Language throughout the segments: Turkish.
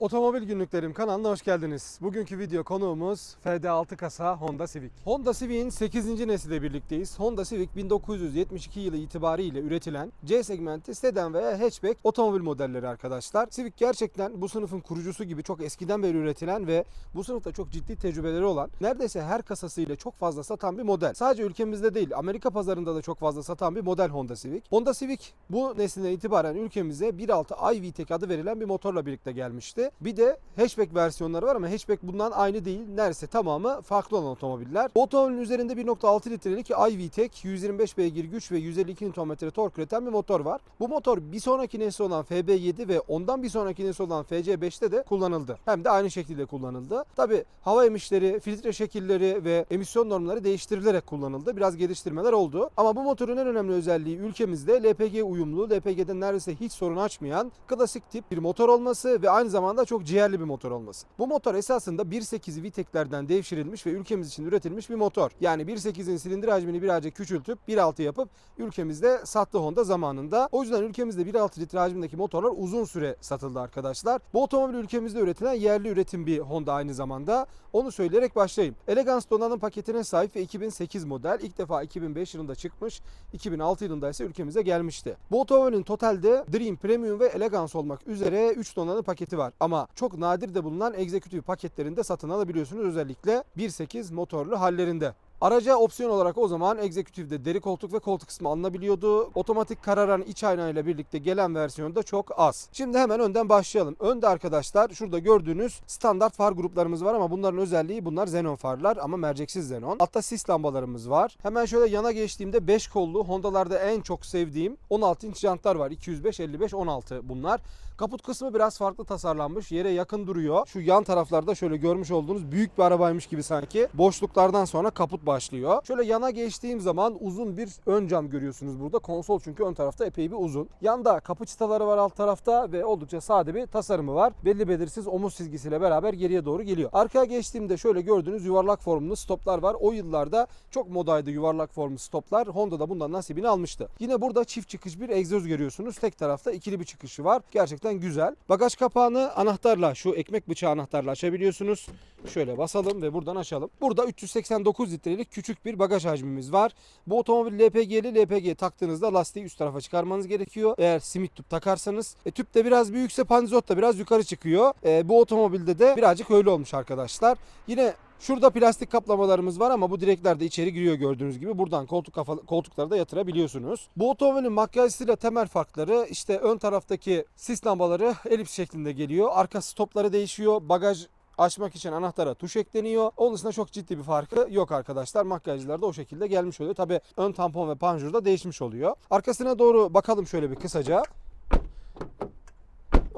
Otomobil Günlüklerim kanalına hoş geldiniz. Bugünkü video konuğumuz FD6 kasa Honda Civic. Honda Civic'in 8. nesliyle birlikteyiz. Honda Civic 1972 yılı itibariyle üretilen C segmenti sedan veya hatchback otomobil modelleri arkadaşlar. Civic gerçekten bu sınıfın kurucusu gibi çok eskiden beri üretilen ve bu sınıfta çok ciddi tecrübeleri olan neredeyse her kasasıyla çok fazla satan bir model. Sadece ülkemizde değil Amerika pazarında da çok fazla satan bir model Honda Civic. Honda Civic bu neslinden itibaren ülkemize 1.6 iVTEC adı verilen bir motorla birlikte gelmişti. Bir de hatchback versiyonları var ama hatchback bundan aynı değil. Neredeyse tamamı farklı olan otomobiller. Otomobilin üzerinde 1.6 litrelik iVTEC 125 beygir güç ve 152 Nm tork üreten bir motor var. Bu motor bir sonraki nesli olan FB7 ve ondan bir sonraki nesli olan FC5'te de kullanıldı. Hem de aynı şekilde kullanıldı. Tabi hava emişleri, filtre şekilleri ve emisyon normları değiştirilerek kullanıldı. Biraz geliştirmeler oldu. Ama bu motorun en önemli özelliği ülkemizde LPG uyumlu, LPG'de neredeyse hiç sorun açmayan klasik tip bir motor olması ve aynı zamanda çok ciğerli bir motor olması. Bu motor esasında 1.8 Vitec'lerden devşirilmiş ve ülkemiz için üretilmiş bir motor. Yani 1.8'in silindir hacmini birazcık küçültüp 1.6 yapıp ülkemizde sattı Honda zamanında. O yüzden ülkemizde 1.6 litre hacmindeki motorlar uzun süre satıldı arkadaşlar. Bu otomobil ülkemizde üretilen yerli üretim bir Honda aynı zamanda. Onu söyleyerek başlayayım. Elegance donanım paketine sahip ve 2008 model. İlk defa 2005 yılında çıkmış. 2006 yılında ise ülkemize gelmişti. Bu otomobilin totalde Dream, Premium ve Elegance olmak üzere 3 donanım paketi var. Ama çok nadir de bulunan Executive paketlerinde satın alabiliyorsunuz özellikle 1.8 motorlu hallerinde. Araca opsiyon olarak o zaman Executive'de deri koltuk ve koltuk kısmı alınabiliyordu. Otomatik kararan iç aynayla birlikte gelen versiyonda çok az. Şimdi hemen önden başlayalım. Önde arkadaşlar şurada gördüğünüz standart far gruplarımız var ama bunların özelliği bunlar xenon farlar ama merceksiz xenon. Altta sis lambalarımız var. Hemen şöyle yana geçtiğimde 5 kollu Honda'larda en çok sevdiğim 16 inç jantlar var. 205, 55, 16 bunlar. Kaput kısmı biraz farklı tasarlanmış. Yere yakın duruyor. Şu yan taraflarda şöyle görmüş olduğunuz büyük bir arabaymış gibi sanki. Boşluklardan sonra kaput başlıyor. Şöyle yana geçtiğim zaman uzun bir ön cam görüyorsunuz burada. Konsol çünkü ön tarafta epey bir uzun. Yanda kapı çıtaları var alt tarafta ve oldukça sade bir tasarımı var. Belli belirsiz omuz çizgisiyle beraber geriye doğru geliyor. Arkaya geçtiğimde şöyle gördüğünüz yuvarlak formlu stoplar var. O yıllarda çok modaydı yuvarlak formlu stoplar. Honda da bundan nasibini almıştı. Yine burada çift çıkış bir egzoz görüyorsunuz. Tek tarafta ikili bir çıkışı var. Gerçekten güzel. Bagaj kapağını anahtarla şu ekmek bıçağı anahtarla açabiliyorsunuz. Şöyle basalım ve buradan açalım. Burada 389 litrelik küçük bir bagaj hacmimiz var. Bu otomobil LPG'li LPG taktığınızda lastiği üst tarafa çıkarmanız gerekiyor. Eğer simit tüp takarsanız. E, tüp de biraz büyükse panzot da biraz yukarı çıkıyor. E, bu otomobilde de birazcık öyle olmuş arkadaşlar. Yine Şurada plastik kaplamalarımız var ama bu direkler de içeri giriyor gördüğünüz gibi. Buradan koltuk kafa, koltukları da yatırabiliyorsunuz. Bu otomobilin makyajıyla temel farkları işte ön taraftaki sis lambaları elips şeklinde geliyor. Arka stopları değişiyor. Bagaj açmak için anahtara tuş ekleniyor. Onun dışında çok ciddi bir farkı yok arkadaşlar. Makyajlar da o şekilde gelmiş oluyor. Tabi ön tampon ve panjur da değişmiş oluyor. Arkasına doğru bakalım şöyle bir kısaca.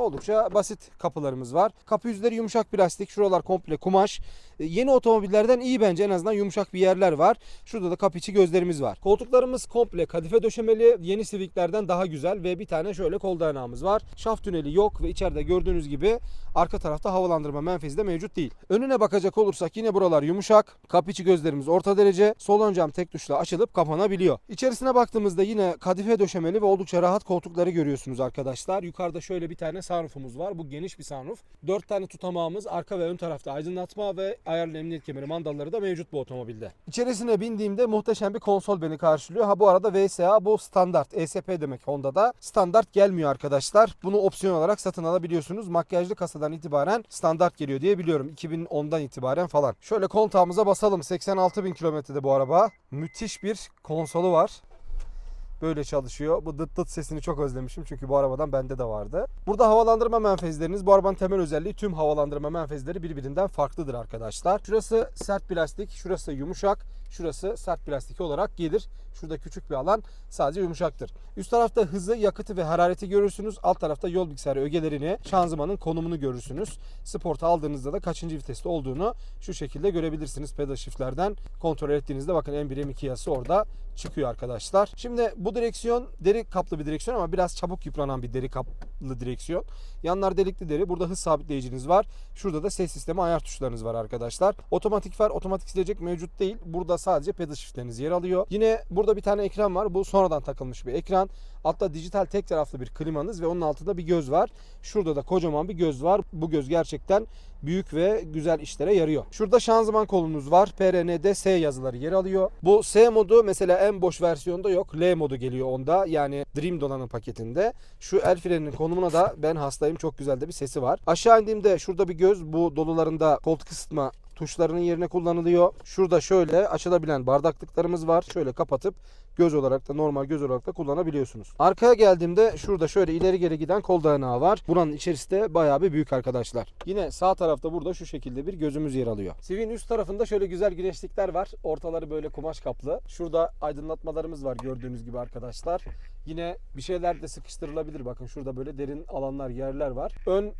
Oldukça basit kapılarımız var. Kapı yüzleri yumuşak plastik. Şuralar komple kumaş. E, Yeni otomobillerden iyi bence en azından yumuşak bir yerler var. Şurada da kapı içi gözlerimiz var. Koltuklarımız komple kadife döşemeli. Yeni Civic'lerden daha güzel ve bir tane şöyle kol dayanağımız var. Şaft tüneli yok ve içeride gördüğünüz gibi arka tarafta havalandırma menfezi de mevcut değil. Önüne bakacak olursak yine buralar yumuşak. Kapı içi gözlerimiz orta derece. Sol ön cam tek tuşla açılıp kapanabiliyor. İçerisine baktığımızda yine kadife döşemeli ve oldukça rahat koltukları görüyorsunuz arkadaşlar. Yukarıda şöyle bir tane sunroofumuz var. Bu geniş bir sunroof. 4 tane tutamağımız arka ve ön tarafta aydınlatma ve ayarlı emniyet kemeri mandalları da mevcut bu otomobilde. İçerisine bindiğimde muhteşem bir konsol beni karşılıyor. Ha bu arada VSA bu standart. ESP demek Honda'da. Standart gelmiyor arkadaşlar. Bunu opsiyon olarak satın alabiliyorsunuz. Makyajlı kasadan itibaren standart geliyor diye biliyorum. 2010'dan itibaren falan. Şöyle kontağımıza basalım. 86 bin kilometrede bu araba. Müthiş bir konsolu var böyle çalışıyor. Bu dıt dıt sesini çok özlemişim çünkü bu arabadan bende de vardı. Burada havalandırma menfezleriniz bu arabanın temel özelliği tüm havalandırma menfezleri birbirinden farklıdır arkadaşlar. Şurası sert plastik, şurası yumuşak, şurası sert plastik olarak gelir. Şurada küçük bir alan sadece yumuşaktır. Üst tarafta hızı, yakıtı ve harareti görürsünüz. Alt tarafta yol bilgisayarı ögelerini, şanzımanın konumunu görürsünüz. Sporta aldığınızda da kaçıncı viteste olduğunu şu şekilde görebilirsiniz pedal shiftlerden. Kontrol ettiğinizde bakın M1 M2 yazısı orada çıkıyor arkadaşlar. Şimdi bu direksiyon deri kaplı bir direksiyon ama biraz çabuk yıpranan bir deri kaplı direksiyon. Yanlar delikli deri. Burada hız sabitleyiciniz var. Şurada da ses sistemi ayar tuşlarınız var arkadaşlar. Otomatik far, otomatik silecek mevcut değil. Burada sadece pedal shiftleriniz yer alıyor. Yine burada bir tane ekran var. Bu sonradan takılmış bir ekran. Altta dijital tek taraflı bir klimanız ve onun altında bir göz var. Şurada da kocaman bir göz var. Bu göz gerçekten büyük ve güzel işlere yarıyor. Şurada şanzıman kolunuz var. PRN'de S yazıları yer alıyor. Bu S modu mesela en boş versiyonda yok. L modu geliyor onda. Yani Dream donanım paketinde. Şu el freninin konumuna da ben hastayım. Çok güzel de bir sesi var. Aşağı indiğimde şurada bir göz. Bu dolularında koltuk ısıtma tuşlarının yerine kullanılıyor. Şurada şöyle açılabilen bardaklıklarımız var. Şöyle kapatıp göz olarak da normal göz olarak da kullanabiliyorsunuz. Arkaya geldiğimde şurada şöyle ileri geri giden kol dayanağı var. Buranın içerisi de bayağı bir büyük arkadaşlar. Yine sağ tarafta burada şu şekilde bir gözümüz yer alıyor. Sivin üst tarafında şöyle güzel güneşlikler var. Ortaları böyle kumaş kaplı. Şurada aydınlatmalarımız var gördüğünüz gibi arkadaşlar. Yine bir şeyler de sıkıştırılabilir. Bakın şurada böyle derin alanlar, yerler var. Ön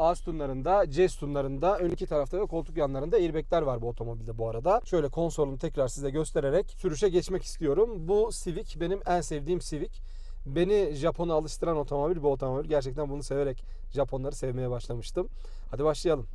A sütunlarında, C sütunlarında, ön iki tarafta ve koltuk yanlarında airbagler var bu otomobilde bu arada. Şöyle konsolunu tekrar size göstererek sürüşe geçmek istiyorum. Bu Civic benim en sevdiğim Civic. Beni Japon'a alıştıran otomobil bu otomobil. Gerçekten bunu severek Japonları sevmeye başlamıştım. Hadi başlayalım.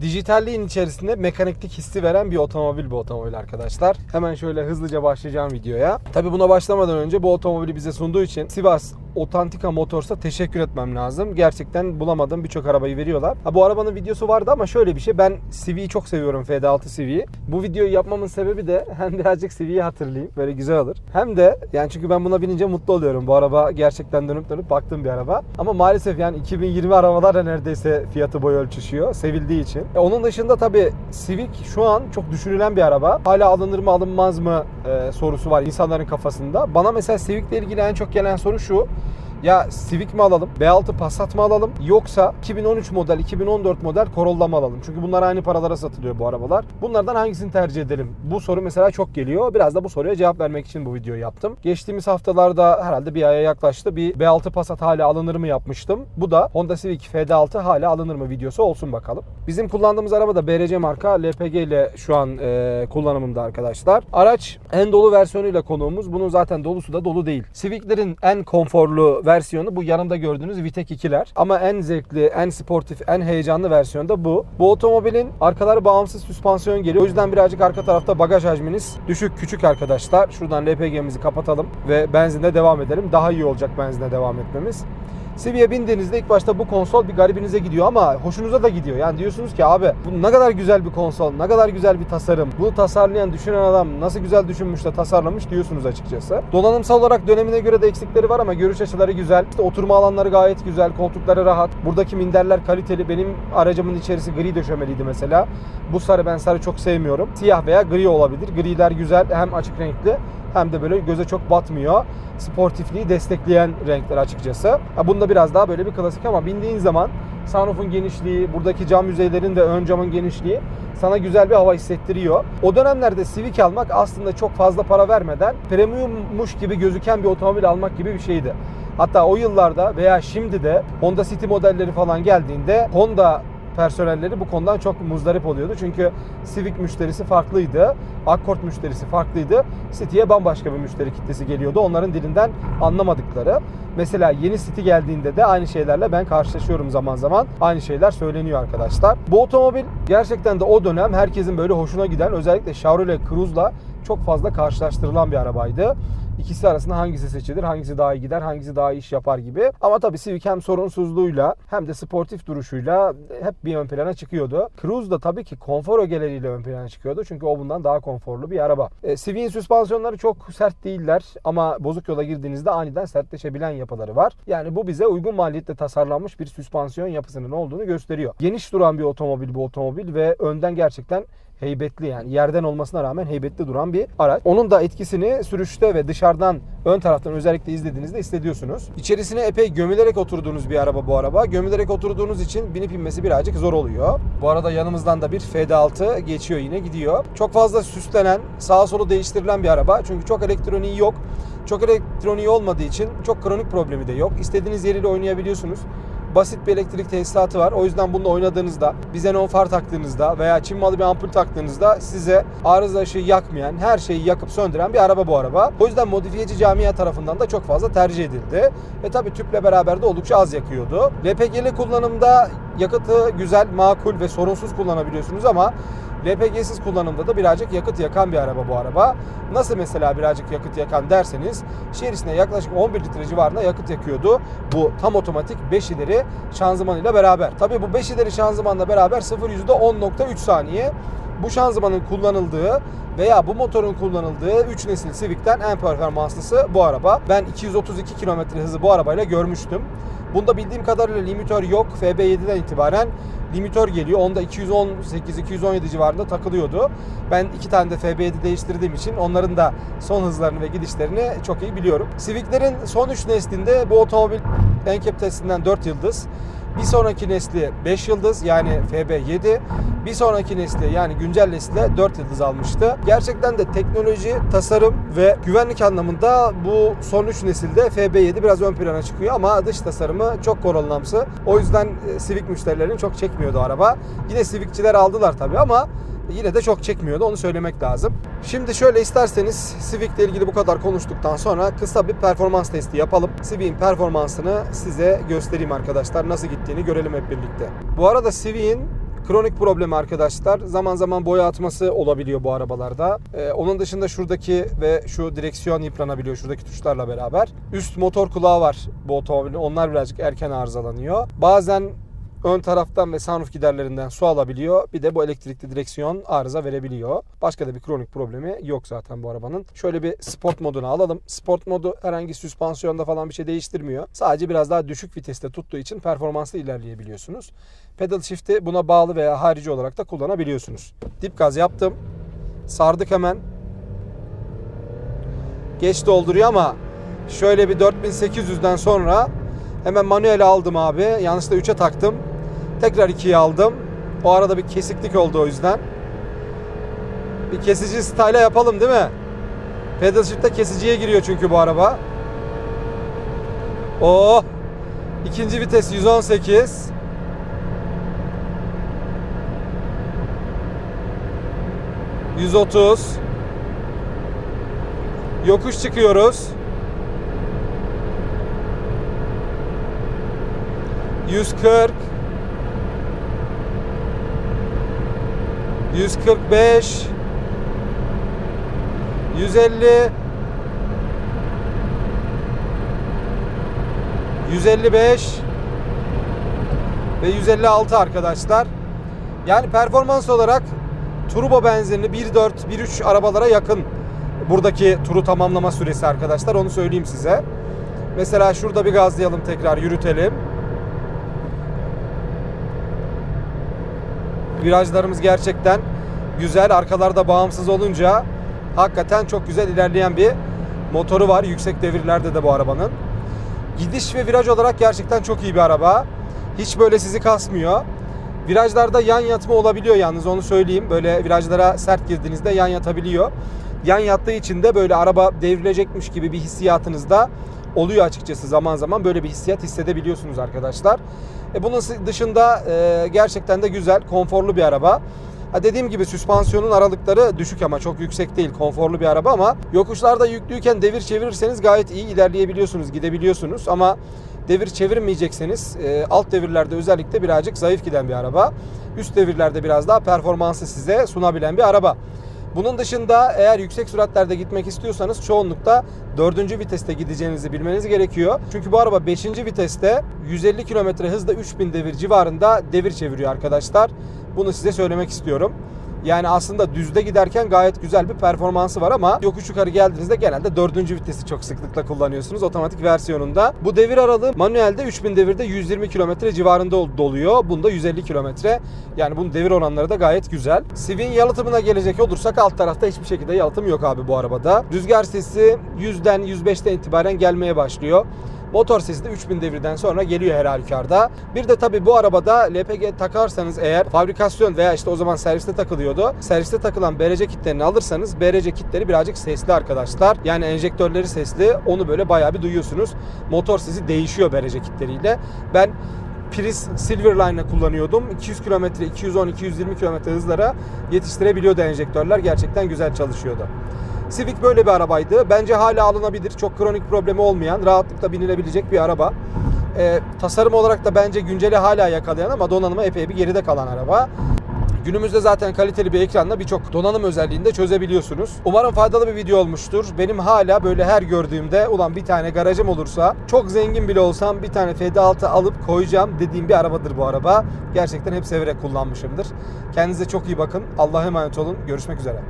Dijitalliğin içerisinde mekaniklik hissi veren bir otomobil bu otomobil arkadaşlar. Hemen şöyle hızlıca başlayacağım videoya. Tabi buna başlamadan önce bu otomobili bize sunduğu için Sivas Otantika Motors'a teşekkür etmem lazım. Gerçekten bulamadığım birçok arabayı veriyorlar. Ha, bu arabanın videosu vardı ama şöyle bir şey. Ben CV'yi çok seviyorum FD6 CV'yi. Bu videoyu yapmamın sebebi de hem birazcık CV'yi hatırlayayım. Böyle güzel olur. Hem de yani çünkü ben buna binince mutlu oluyorum. Bu araba gerçekten dönüp dönüp baktığım bir araba. Ama maalesef yani 2020 arabalar da neredeyse fiyatı boy ölçüşüyor. Sevildiği için. E, onun dışında tabii Civic şu an çok düşünülen bir araba. Hala alınır mı alınmaz mı e, sorusu var insanların kafasında. Bana mesela Civic ile ilgili en çok gelen soru şu. Ya Civic mi alalım, B6 Passat mı alalım yoksa 2013 model, 2014 model Corolla mı alalım? Çünkü bunlar aynı paralara satılıyor bu arabalar. Bunlardan hangisini tercih edelim? Bu soru mesela çok geliyor. Biraz da bu soruya cevap vermek için bu videoyu yaptım. Geçtiğimiz haftalarda herhalde bir aya yaklaştı. Bir B6 Passat hala alınır mı yapmıştım. Bu da Honda Civic FD6 hala alınır mı videosu olsun bakalım. Bizim kullandığımız araba da BRC marka LPG ile şu an e, kullanımında arkadaşlar. Araç en dolu versiyonuyla konuğumuz. Bunun zaten dolusu da dolu değil. Civic'lerin en konforlu versiyonu bu yanımda gördüğünüz Vitek 2'ler. Ama en zevkli, en sportif, en heyecanlı versiyon da bu. Bu otomobilin arkaları bağımsız süspansiyon geliyor. O yüzden birazcık arka tarafta bagaj hacminiz düşük küçük arkadaşlar. Şuradan LPG'mizi kapatalım ve benzinde devam edelim. Daha iyi olacak benzine devam etmemiz. Civic'e bindiğinizde ilk başta bu konsol bir garibinize gidiyor ama hoşunuza da gidiyor. Yani diyorsunuz ki abi bu ne kadar güzel bir konsol, ne kadar güzel bir tasarım. Bunu tasarlayan, düşünen adam nasıl güzel düşünmüş de tasarlamış diyorsunuz açıkçası. Donanımsal olarak dönemine göre de eksikleri var ama görüş açıları güzel. İşte oturma alanları gayet güzel, koltukları rahat. Buradaki minderler kaliteli. Benim aracımın içerisi gri döşemeliydi mesela. Bu sarı ben sarı çok sevmiyorum. Siyah veya gri olabilir. Griler güzel hem açık renkli hem de böyle göze çok batmıyor. Sportifliği destekleyen renkler açıkçası. Ha, bunda biraz daha böyle bir klasik ama bindiğin zaman sunroof'un genişliği, buradaki cam yüzeylerin de ön camın genişliği sana güzel bir hava hissettiriyor. O dönemlerde Civic almak aslında çok fazla para vermeden premiummuş gibi gözüken bir otomobil almak gibi bir şeydi. Hatta o yıllarda veya şimdi de Honda City modelleri falan geldiğinde Honda personelleri bu konudan çok muzdarip oluyordu. Çünkü Civic müşterisi farklıydı. Accord müşterisi farklıydı. City'ye bambaşka bir müşteri kitlesi geliyordu. Onların dilinden anlamadıkları. Mesela yeni City geldiğinde de aynı şeylerle ben karşılaşıyorum zaman zaman. Aynı şeyler söyleniyor arkadaşlar. Bu otomobil gerçekten de o dönem herkesin böyle hoşuna giden özellikle Chevrolet Cruze'la çok fazla karşılaştırılan bir arabaydı. İkisi arasında hangisi seçilir, hangisi daha iyi gider, hangisi daha iyi iş yapar gibi. Ama tabii Civic hem sorunsuzluğuyla hem de sportif duruşuyla hep bir ön plana çıkıyordu. Cruze da tabii ki konfor ögeleriyle ön plana çıkıyordu. Çünkü o bundan daha konforlu bir araba. E, Civic'in süspansiyonları çok sert değiller ama bozuk yola girdiğinizde aniden sertleşebilen yapıları var. Yani bu bize uygun maliyetle tasarlanmış bir süspansiyon yapısının olduğunu gösteriyor. Geniş duran bir otomobil bu otomobil ve önden gerçekten heybetli yani yerden olmasına rağmen heybetli duran bir araç. Onun da etkisini sürüşte ve dışarıdan ön taraftan özellikle izlediğinizde hissediyorsunuz. İçerisine epey gömülerek oturduğunuz bir araba bu araba. Gömülerek oturduğunuz için binip inmesi birazcık zor oluyor. Bu arada yanımızdan da bir FD6 geçiyor yine gidiyor. Çok fazla süslenen, sağa solu değiştirilen bir araba. Çünkü çok elektroniği yok. Çok elektroniği olmadığı için çok kronik problemi de yok. İstediğiniz yeriyle oynayabiliyorsunuz. Basit bir elektrik tesisatı var. O yüzden bununla oynadığınızda, bir xenon far taktığınızda veya Çin malı bir ampul taktığınızda size arıza ışığı yakmayan, her şeyi yakıp söndüren bir araba bu araba. O yüzden modifiyeci camia tarafından da çok fazla tercih edildi. Ve tabii tüple beraber de oldukça az yakıyordu. LPG'li kullanımda yakıtı güzel, makul ve sorunsuz kullanabiliyorsunuz ama LPG'siz kullanımda da birazcık yakıt yakan bir araba bu araba. Nasıl mesela birazcık yakıt yakan derseniz şehir içinde yaklaşık 11 litre civarında yakıt yakıyordu. Bu tam otomatik 5 ileri şanzımanıyla beraber. Tabii bu 5 ileri şanzımanla beraber 0 %10.3 saniye. Bu şanzımanın kullanıldığı veya bu motorun kullanıldığı 3 nesil Civic'ten en performanslısı bu araba. Ben 232 km hızı bu arabayla görmüştüm. Bunda bildiğim kadarıyla limitör yok. FB7'den itibaren limitör geliyor. Onda 218-217 civarında takılıyordu. Ben iki tane de FB7 değiştirdiğim için onların da son hızlarını ve gidişlerini çok iyi biliyorum. Civic'lerin son 3 neslinde bu otomobil NCAP testinden 4 yıldız. Bir sonraki nesli 5 yıldız yani FB7. Bir sonraki nesli yani güncel nesle 4 yıldız almıştı. Gerçekten de teknoloji, tasarım ve güvenlik anlamında bu son 3 nesilde FB7 biraz ön plana çıkıyor ama dış tasarımı çok korolunamsı. O yüzden e, Civic müşterilerini çok çekmiyordu araba. Yine Civic'çiler aldılar tabii ama yine de çok çekmiyordu onu söylemek lazım. Şimdi şöyle isterseniz Civic ile ilgili bu kadar konuştuktan sonra kısa bir performans testi yapalım. Civic'in performansını size göstereyim arkadaşlar. Nasıl gittiğini görelim hep birlikte. Bu arada Civic'in kronik problemi arkadaşlar. Zaman zaman boya atması olabiliyor bu arabalarda. Ee, onun dışında şuradaki ve şu direksiyon yıpranabiliyor şuradaki tuşlarla beraber. Üst motor kulağı var bu otomobilin. Onlar birazcık erken arızalanıyor. Bazen ön taraftan ve sunroof giderlerinden su alabiliyor. Bir de bu elektrikli direksiyon arıza verebiliyor. Başka da bir kronik problemi yok zaten bu arabanın. Şöyle bir sport modunu alalım. Sport modu herhangi süspansiyonda falan bir şey değiştirmiyor. Sadece biraz daha düşük viteste tuttuğu için performanslı ilerleyebiliyorsunuz. Pedal shift'i buna bağlı veya harici olarak da kullanabiliyorsunuz. Dip gaz yaptım. Sardık hemen. Geç dolduruyor ama şöyle bir 4800'den sonra hemen manuel aldım abi. Yanlışlıkla 3'e taktım. Tekrar 2'ye aldım. O arada bir kesiklik oldu o yüzden. Bir kesici style'a yapalım değil mi? Pedal shift'te kesiciye giriyor çünkü bu araba. Oh! İkinci vites 118. ...130... ...yokuş çıkıyoruz... ...140... ...145... ...150... ...155... ...ve 156 arkadaşlar... ...yani performans olarak turbo benzinli 1.4, 1.3 arabalara yakın buradaki turu tamamlama süresi arkadaşlar. Onu söyleyeyim size. Mesela şurada bir gazlayalım tekrar yürütelim. Virajlarımız gerçekten güzel. Arkalarda bağımsız olunca hakikaten çok güzel ilerleyen bir motoru var. Yüksek devirlerde de bu arabanın. Gidiş ve viraj olarak gerçekten çok iyi bir araba. Hiç böyle sizi kasmıyor. Virajlarda yan yatma olabiliyor yalnız onu söyleyeyim. Böyle virajlara sert girdiğinizde yan yatabiliyor. Yan yattığı için de böyle araba devrilecekmiş gibi bir hissiyatınız da oluyor açıkçası zaman zaman. Böyle bir hissiyat hissedebiliyorsunuz arkadaşlar. E bunun dışında e, gerçekten de güzel, konforlu bir araba. Ha dediğim gibi süspansiyonun aralıkları düşük ama çok yüksek değil. Konforlu bir araba ama yokuşlarda yüklüyken devir çevirirseniz gayet iyi ilerleyebiliyorsunuz, gidebiliyorsunuz ama devir çevirmeyecekseniz e, alt devirlerde özellikle birazcık zayıf giden bir araba. Üst devirlerde biraz daha performansı size sunabilen bir araba. Bunun dışında eğer yüksek süratlerde gitmek istiyorsanız çoğunlukla 4. viteste gideceğinizi bilmeniz gerekiyor. Çünkü bu araba 5. viteste 150 km hızla 3000 devir civarında devir çeviriyor arkadaşlar. Bunu size söylemek istiyorum. Yani aslında düzde giderken gayet güzel bir performansı var ama yokuş yukarı geldiğinizde genelde dördüncü vitesi çok sıklıkla kullanıyorsunuz otomatik versiyonunda. Bu devir aralığı manuelde 3000 devirde 120 km civarında doluyor. Bunda 150 km. Yani bunun devir oranları da gayet güzel. Sivin yalıtımına gelecek olursak alt tarafta hiçbir şekilde yalıtım yok abi bu arabada. Rüzgar sesi 100'den 105'ten itibaren gelmeye başlıyor. Motor sesi de 3000 devirden sonra geliyor her halükarda. Bir de tabi bu arabada LPG takarsanız eğer fabrikasyon veya işte o zaman serviste takılıyordu. Serviste takılan BRC kitlerini alırsanız BRC kitleri birazcık sesli arkadaşlar. Yani enjektörleri sesli. Onu böyle bayağı bir duyuyorsunuz. Motor sesi değişiyor BRC kitleriyle. Ben Prius Silverline'ı kullanıyordum. 200 kilometre, 210-220 kilometre hızlara yetiştirebiliyordu enjektörler. Gerçekten güzel çalışıyordu. Civic böyle bir arabaydı. Bence hala alınabilir. Çok kronik problemi olmayan, rahatlıkla binilebilecek bir araba. Ee, tasarım olarak da bence günceli hala yakalayan ama donanımı epey bir geride kalan araba. Günümüzde zaten kaliteli bir ekranla birçok donanım özelliğini de çözebiliyorsunuz. Umarım faydalı bir video olmuştur. Benim hala böyle her gördüğümde ulan bir tane garajım olursa çok zengin bile olsam bir tane FD6 alıp koyacağım dediğim bir arabadır bu araba. Gerçekten hep severek kullanmışımdır. Kendinize çok iyi bakın. Allah'a emanet olun. Görüşmek üzere.